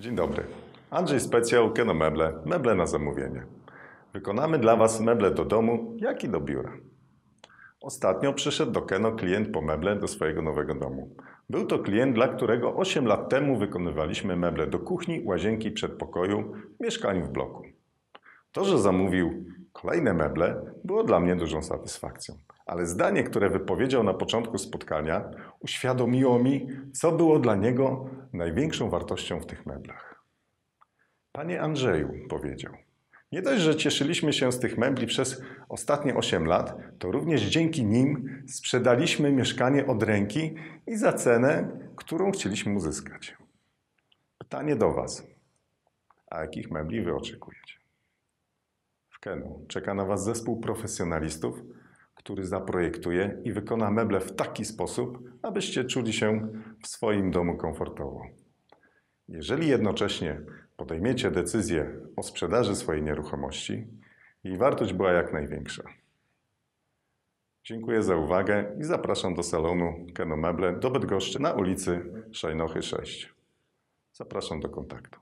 Dzień dobry. Andrzej Specjał, Keno Meble, meble na zamówienie. Wykonamy dla Was meble do domu, jak i do biura. Ostatnio przyszedł do Keno klient po meble do swojego nowego domu. Był to klient, dla którego 8 lat temu wykonywaliśmy meble do kuchni, łazienki przedpokoju w mieszkaniu w bloku. To, że zamówił kolejne meble, było dla mnie dużą satysfakcją. Ale zdanie, które wypowiedział na początku spotkania, uświadomiło mi, co było dla niego największą wartością w tych meblach. Panie Andrzeju, powiedział, nie dość, że cieszyliśmy się z tych mebli przez ostatnie 8 lat, to również dzięki nim sprzedaliśmy mieszkanie od ręki i za cenę, którą chcieliśmy uzyskać. Pytanie do Was. A jakich mebli Wy oczekujecie? W Kenu czeka na Was zespół profesjonalistów, który zaprojektuje i wykona meble w taki sposób, abyście czuli się w swoim domu komfortowo. Jeżeli jednocześnie podejmiecie decyzję o sprzedaży swojej nieruchomości, jej wartość była jak największa. Dziękuję za uwagę i zapraszam do salonu Keno Meble do Bydgoszczy na ulicy Szajnochy 6. Zapraszam do kontaktu.